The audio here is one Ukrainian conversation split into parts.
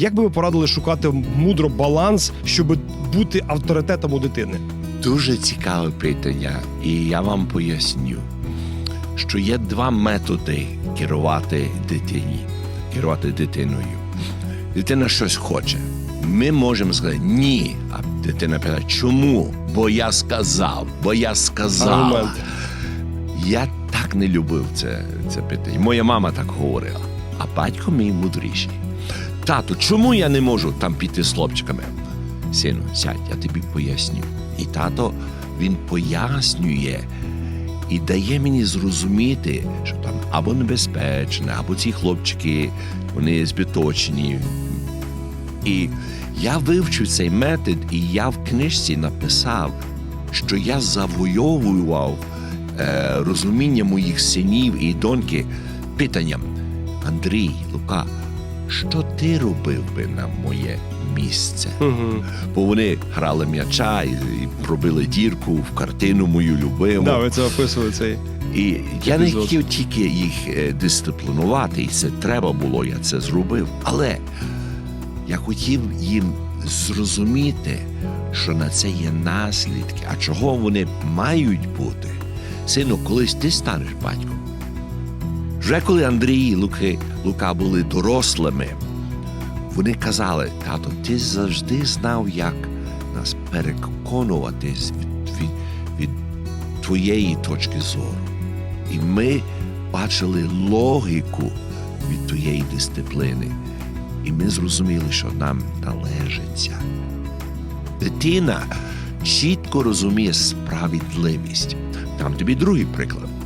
Як би ви порадили шукати мудро баланс, щоб бути авторитетом у дитини? Дуже цікаве питання, і я вам поясню, що є два методи керувати дитині, керувати дитиною. Дитина щось хоче. Ми можемо сказати ні. А дитина питає, чому? Бо я сказав, бо я сказала. Я так не любив це, це питання. Моя мама так говорила, а батько мій мудріший. Тату, чому я не можу там піти з хлопчиками? Сину, сядь, я тобі поясню. І тато він пояснює і дає мені зрозуміти, що там або небезпечне, або ці хлопчики, вони збиточні. І я вивчив цей метод, і я в книжці написав, що я завойовував е, розуміння моїх синів і доньки питанням: Андрій, Лука, що ти робив би на моє місце? Угу. Бо вони грали м'яча і, і пробили дірку в картину мою любиму. Да, ви це описували цей. І я не хотів тільки їх е, дисциплінувати, і це треба було, я це зробив. Але я хотів їм зрозуміти, що на це є наслідки, а чого вони мають бути. Сину, колись ти станеш батьком. Вже коли Андрій і Луки, Лука були дорослими, вони казали, тато, ти завжди знав, як нас переконувати від, від, від твоєї точки зору. І ми бачили логіку від твоєї дисципліни. І ми зрозуміли, що нам належиться. Дитина чітко розуміє справедливість. Там тобі другий приклад.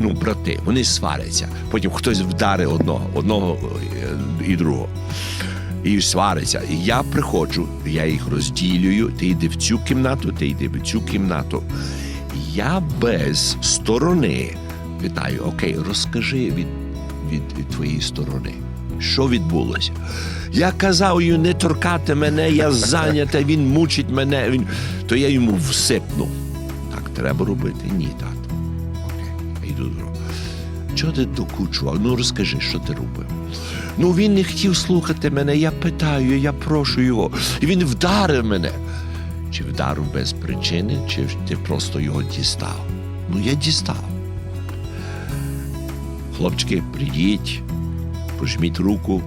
Ну, брати, вони сваряться. Потім хтось вдарить одного, одного е, і другого. І свариться. І я приходжу, я їх розділюю. Ти йди в цю кімнату, ти йди в цю кімнату. Я без сторони питаю: Окей, розкажи від, від, твоєї сторони. Що відбулося? Я казав йому не торкати мене, я зайнятий, він мучить мене. Він... То я йому всипнув. Так треба робити? Ні, тато. Я Чого ти докучував? Ну розкажи, що ти робив. Ну він не хотів слухати мене. Я питаю, я прошу його. І він вдарив мене. Чи вдарив без причини, чи ти просто його дістав? Ну, я дістав. Хлопчики, прийдіть, пожміть руку,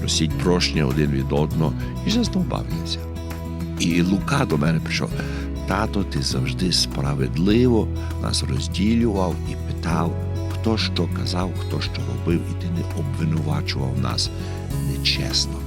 просіть прощення один від одного і вже знов бавляться. І Лука до мене прийшов. Тато, ти завжди справедливо нас розділював і питав, хто що казав, хто що робив, і ти не обвинувачував нас нечесно.